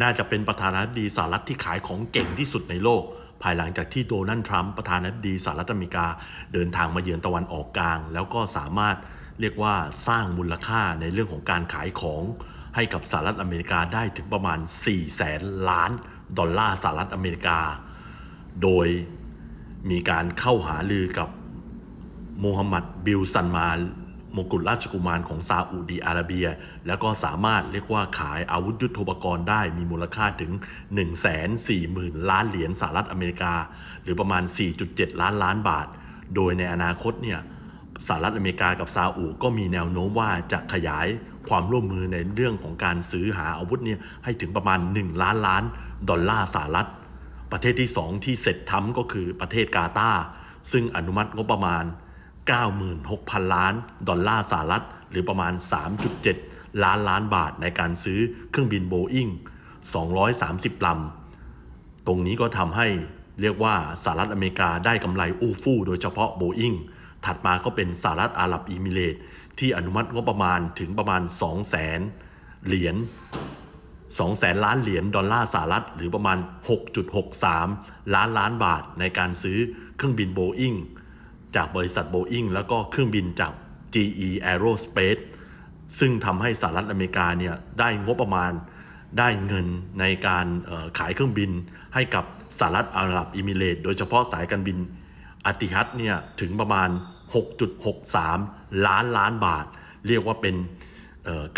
น่าจะเป็นประธานาธิบดีสหรัฐที่ขายของเก่งที่สุดในโลก ภายหลังจากที่โดนัลด์ทรัมป์ประธานาธิบดีสหรัฐอเมริกา เดินทางมาเยือนตะวันออกกลาง แล้วก็สามารถเรียกว่าสร้างมูลค่าในเรื่องของการขายของให้กับสหรัฐอเมริกาได้ถึงประมาณ 4 แสนล้านดอลลาร์สหรัฐอเมริกา โดยมีการเข้าหาลือกับโมฮัมหมัดบิลซันมา มงกุฎราชกุมารของซาอุดีอาระเบีย แล้วก็สามารถเรียกว่าขายอาวุธยุโทโธปกรณ์ได้มีมูลค่าถึง 1 4 0 0 0 0 ล้านเหรียญสหรัฐอเมริกา หรือประมาณ 4.7 ล้านล้านบาท โดยในอนาคตเนี่ยสหรัฐอเมริกากับซาอุก็มีแนวโน้มว่าจะขยายความร่วมมือในเรื่องของการซื้อหาอาวุธเนี่ยให้ถึงประมาณ 1 ล้านล้านดอลลาร์สหรัฐ ประเทศที่ 2 ที่เสร็จทำก็คือประเทศกาตาร์ซึ่งอนุมัติงบประมาณ 96,000 ล้าน ดอลลาร์สหรัฐ หรือประมาณ 3.7 ล้านล้านบาทในการซื้อเครื่องบินโบอิง230 ลำ ตรงนี้ก็ทำให้เรียกว่าสหรัฐอเมริกาได้กำไรอู้ฟู่โดยเฉพาะโบอิงถัดมาก็เป็นสหรัฐอาหรับอิมิเรต ที่อนุมัติงบประมาณถึงประมาณ 2 0 0แสนเหรียญ2แสนล้านเหรียญดอลลาร์สหรัฐ หรือประมาณ 6.63 ล้านล้านบาทในการซื้อเครื่องบินโบอิง จากบริษัทโบอิงแล้วก็เครื่องบินจาก GE Aerospace ซึ่งทำให้สหรัฐอเมริกาเนี่ยได้งบประมาณได้เงินในการขายเครื่องบินให้กับสหรัฐอาหรับอิมิเรตโดยเฉพาะสายการบินอาติฮัตเนี่ยถึงประมาณ 6.63 ล้านล้านบาท เรียกว่าเป็น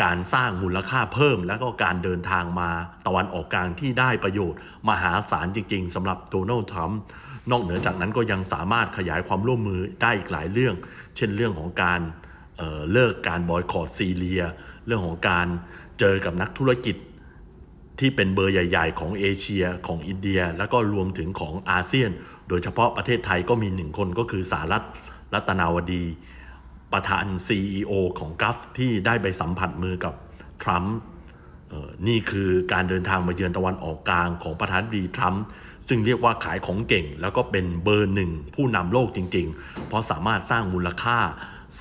การสร้างมูลค่าเพิ่ม แล้วก็การเดินทางมาตะวันออกกลางที่ได้ประโยชน์ มหาศาลจริง ๆสำหรับโดนัลด์ทรัมป์นอกเหนือจากนั้นก็ยังสามารถขยายความร่วมมือได้อีกหลายเรื่อง เช่นเรื่องของการเเลิกการบอยคอรดซีเรีย เรื่องของการเจอกับนักธุรกิจที่เป็นเบอร์ใหญ่ ๆ ของเอเชียของอินเดีย แล้วก็รวมถึงของอาเซียน โดยเฉพาะประเทศไทยก็มีหนึ่งคนก็คือสารัฐรัตนาวดี ประธาน CEO ของกัฟที่ได้ไปสัมผัสมือกับทรัมป์นี่คือการเดินทางมาเยือนตะวันออกกลางของประธานาธิบดีทรัมป์ซึ่งเรียกว่าขายของเก่ง แล้วก็เป็นเบอร์หนึ่งผู้นำโลกจริง ๆ เพราะสามารถสร้างมูลค่า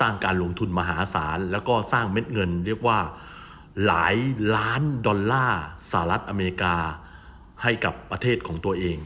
สร้างการลงทุนมหาศาล แล้วก็สร้างเม็ดเงิน เรียกว่าหลายล้านดอลลาร์สหรัฐอเมริกา ให้กับประเทศของตัวเอง